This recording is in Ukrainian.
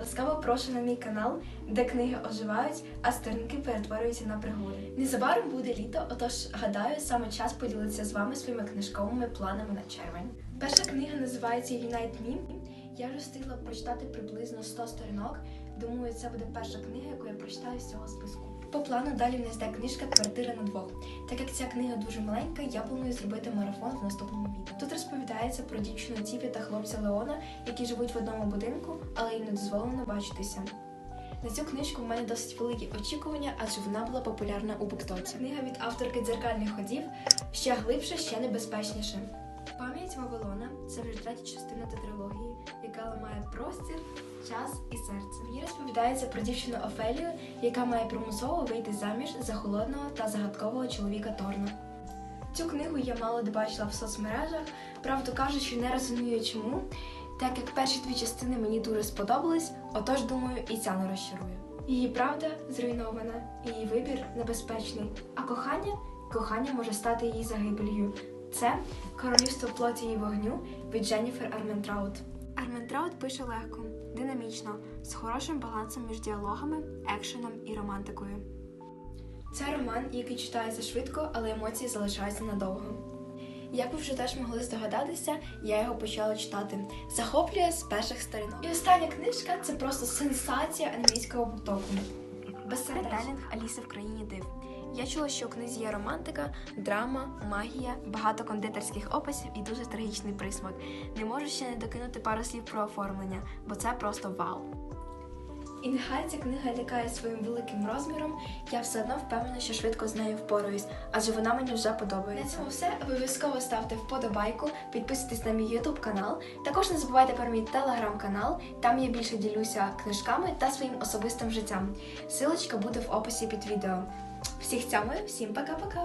Ласкаво прошу на мій канал, де книги оживають, а сторінки перетворюються на пригоди. Незабаром буде літо, отож гадаю, саме час поділитися з вами своїми книжковими планами на червень. Перша книга називається Unite Me. Я вже встигла прочитати приблизно 100 сторінок. Думаю, це буде перша книга, яку я прочитаю з цього списку. По плану далі в нас йде книжка Квартира на двох. Так як ця книга дуже маленька, я планую зробити марафон в наступному відео. Тут розповідається про дівчину Тіпі та хлопця Леона, які живуть в одному будинку, але їм не дозволено бачитися. На цю книжку в мене досить великі очікування, адже вона була популярна у Буктоці. Книга від авторки дзеркальних ходів ще глибше, ще небезпечніше. Пам'ять Вавилона це вже третя частина тетралогії, яка ламає простір, час і серце. В розповідається про дівчину Офелію, яка має примусово вийти заміж за холодного та загадкового чоловіка Торна. Цю книгу я мало де бачила в соцмережах, правду кажучи, не розумію чому, так як перші дві частини мені дуже сподобались, отож думаю, і ця не розчарує. Її правда зруйнована, її вибір небезпечний, а кохання кохання може стати її загибелью. Це королівство плоті і вогню від Дженніфер Арментраут. Арментраут пише легко, динамічно, з хорошим балансом між діалогами, екшеном і романтикою. Це роман, який читається швидко, але емоції залишаються надовго. Як ви вже теж могли здогадатися, я його почала читати. Захоплює з перших сторінок. І остання книжка це просто сенсація англійського потоку. Бестселінг Аліса в країні див. Я чула, що у книзі є романтика, драма, магія, багато кондитерських описів і дуже трагічний присмак. Не можу ще не докинути пару слів про оформлення, бо це просто вау. І нехай ця книга лякає своїм великим розміром, я все одно впевнена, що швидко з нею впораюсь, адже вона мені вже подобається. На цьому все. Обов'язково ставте вподобайку, підписуйтесь на мій ютуб канал. Також не забувайте про мій телеграм-канал, там я більше ділюся книжками та своїм особистим життям. Силочка буде в описі під відео. Всіх цьому, всім пока-пока!